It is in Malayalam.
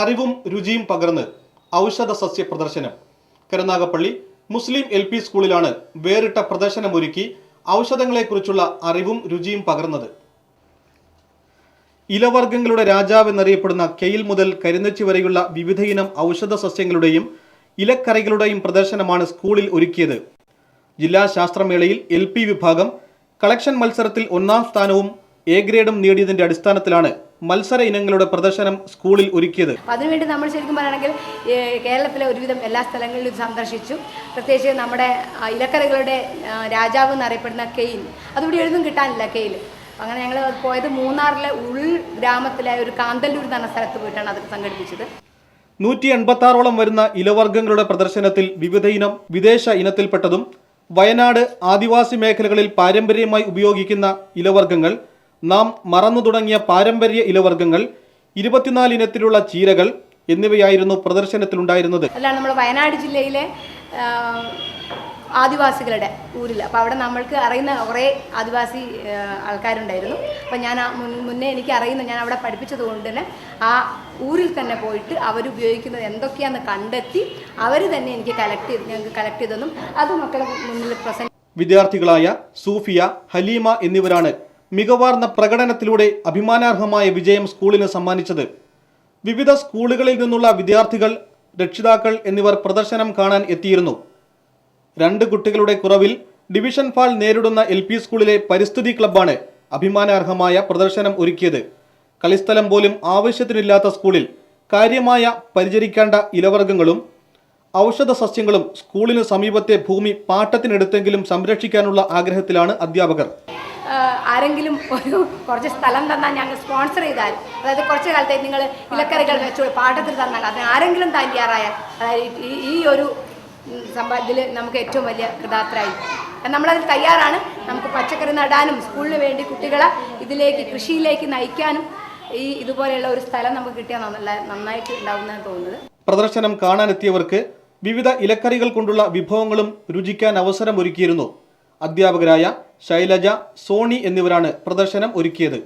അറിവും രുചിയും പകർന്ന് ഔഷധ സസ്യ പ്രദർശനം. കരുനാഗപ്പള്ളി മുസ്ലിം എൽ പി സ്കൂളിലാണ് വേറിട്ട പ്രദർശനമൊരുക്കി ഔഷധങ്ങളെക്കുറിച്ചുള്ള അറിവും രുചിയും പകർന്നത്. ഇലവർഗങ്ങളുടെ രാജാവ് എന്നറിയപ്പെടുന്ന കെയിൽ മുതൽ കരിനച്ചി വരെയുള്ള വിവിധയിനം ഔഷധ സസ്യങ്ങളുടെയും ഇലക്കറികളുടെയും പ്രദർശനമാണ് സ്കൂളിൽ ഒരുക്കിയത്. ജില്ലാ ശാസ്ത്രമേളയിൽ എൽ വിഭാഗം കളക്ഷൻ മത്സരത്തിൽ ഒന്നാം സ്ഥാനവും എ ഗ്രേഡും നേടിയതിന്റെ അടിസ്ഥാനത്തിലാണ് മത്സര ഇനങ്ങളുടെ പ്രദർശനം സ്കൂളിൽ ഒരുക്കിയത്. അതിനുവേണ്ടി നമ്മൾ ശരിക്കും പറയുകയാണെങ്കിൽ കേരളത്തിലെ ഒരുവിധം എല്ലാ സ്ഥലങ്ങളിലും സന്ദർശിച്ചു. പ്രത്യേകിച്ച് നമ്മുടെ ഇലക്കറികളുടെ രാജാവ് എന്നറിയപ്പെടുന്ന കെയിൽ അതിവിടെ എഴുതും കിട്ടാനില്ല കെയിൽ അങ്ങനെ ഞങ്ങൾ പോയത് മൂന്നാറിലെ ഉൾ ഗ്രാമത്തിലെ ഒരു കാന്തല്ലൂർ എന്ന സ്ഥലത്ത് പോയിട്ടാണ് അത് സംഘടിപ്പിച്ചത്. നൂറ്റി എൺപത്തി ആറോളം വരുന്ന ഇലവർഗങ്ങളുടെ പ്രദർശനത്തിൽ വിവിധ ഇനം വിദേശ ഇനത്തിൽപ്പെട്ടതും വയനാട് ആദിവാസി മേഖലകളിൽ പാരമ്പര്യമായി ഉപയോഗിക്കുന്ന ഇലവർഗങ്ങൾ നാം മറന്നു തുടങ്ങിയ പാരമ്പര്യ ഇലവർഗങ്ങൾ ഇരുപത്തിനാല് ഇനത്തിലുള്ള ചീരകൾ എന്നിവയായിരുന്നു പ്രദർശനത്തിലുണ്ടായിരുന്നത്. അല്ലാതെ നമ്മൾ വയനാട് ജില്ലയിലെ ആദിവാസികളുടെ ഊരിൽ. അപ്പോൾ അവിടെ നമ്മൾക്ക് അറിയുന്ന കുറേ ആദിവാസി ആൾക്കാരുണ്ടായിരുന്നു. അപ്പം ഞാൻ മുന്നേ എനിക്ക് അറിയുന്ന ഞാൻ അവിടെ പഠിപ്പിച്ചത് കൊണ്ട് തന്നെ ആ ഊരിൽ തന്നെ പോയിട്ട് അവരുപയോഗിക്കുന്നത് എന്തൊക്കെയാണെന്ന് കണ്ടെത്തി അവർ തന്നെ എനിക്ക് കളക്ട് ചെയ്ത് ഞങ്ങൾക്ക് കളക്ട് ചെയ്തെന്നും അത് മക്കളുടെ മുന്നിൽ പ്രസന്റ് വിദ്യാർത്ഥികളായ സൂഫിയ ഹലീമ എന്നിവരാണ് മികവാർന്ന പ്രകടനത്തിലൂടെ അഭിമാനാർഹമായ വിജയം സ്കൂളിന് സമ്മാനിച്ചത്. വിവിധ സ്കൂളുകളിൽ നിന്നുള്ള വിദ്യാർത്ഥികൾ രക്ഷിതാക്കൾ എന്നിവർ പ്രദർശനം കാണാൻ എത്തിയിരുന്നു. രണ്ട് കുട്ടികളുടെ കുറവിൽ ഡിവിഷൻ ഫാൾ നേരിടുന്ന എൽ പി സ്കൂളിലെ പരിസ്ഥിതി ക്ലബ്ബാണ് അഭിമാനാർഹമായ പ്രദർശനം ഒരുക്കിയത്. കളിസ്ഥലം പോലും ആവശ്യത്തിനില്ലാത്ത സ്കൂളിൽ കാര്യമായ പരിചരിക്കേണ്ട ഇലവർഗങ്ങളും ഔഷധ സസ്യങ്ങളും സ്കൂളിന് സമീപത്തെ ഭൂമി പാട്ടത്തിനെടുത്തെങ്കിലും സംരക്ഷിക്കാനുള്ള ആഗ്രഹത്തിലാണ് അധ്യാപകർ. ആരെങ്കിലും ഒരു കുറച്ച് സ്ഥലം തന്നാൽ ഞങ്ങൾ സ്പോൺസർ ചെയ്താൽ അതായത് കുറച്ച് കാലത്തേക്ക് നിങ്ങൾ ഇലക്കറികൾ വെച്ചു പാട്ടത്തിൽ തന്നാൽ അതിന് ആരെങ്കിലും തയ്യാറായാൽ അതായത് ഈ ഒരു ഇതിൽ നമുക്ക് ഏറ്റവും വലിയ കൃതാർത്ഥരായി നമ്മളതിൽ തയ്യാറാണ്. നമുക്ക് പച്ചക്കറി നടാനും സ്കൂളിന് വേണ്ടി കുട്ടികളെ ഇതിലേക്ക് കൃഷിയിലേക്ക് നയിക്കാനും ഈ ഇതുപോലെയുള്ള ഒരു സ്ഥലം നമുക്ക് കിട്ടിയാൽ നല്ല നന്നായിട്ട് ഉണ്ടാവുന്നതാണ് തോന്നുന്നത്. പ്രദർശനം കാണാനെത്തിയവർക്ക് വിവിധ ഇലക്കറികൾ കൊണ്ടുള്ള വിഭവങ്ങളും രുചിക്കാൻ അവസരം ഒരുക്കിയിരുന്നു അധ്യാപകരായ ശൈലജ സോണി എന്നിവരാണ് പ്രദർശനം ഒരുക്കിയത്.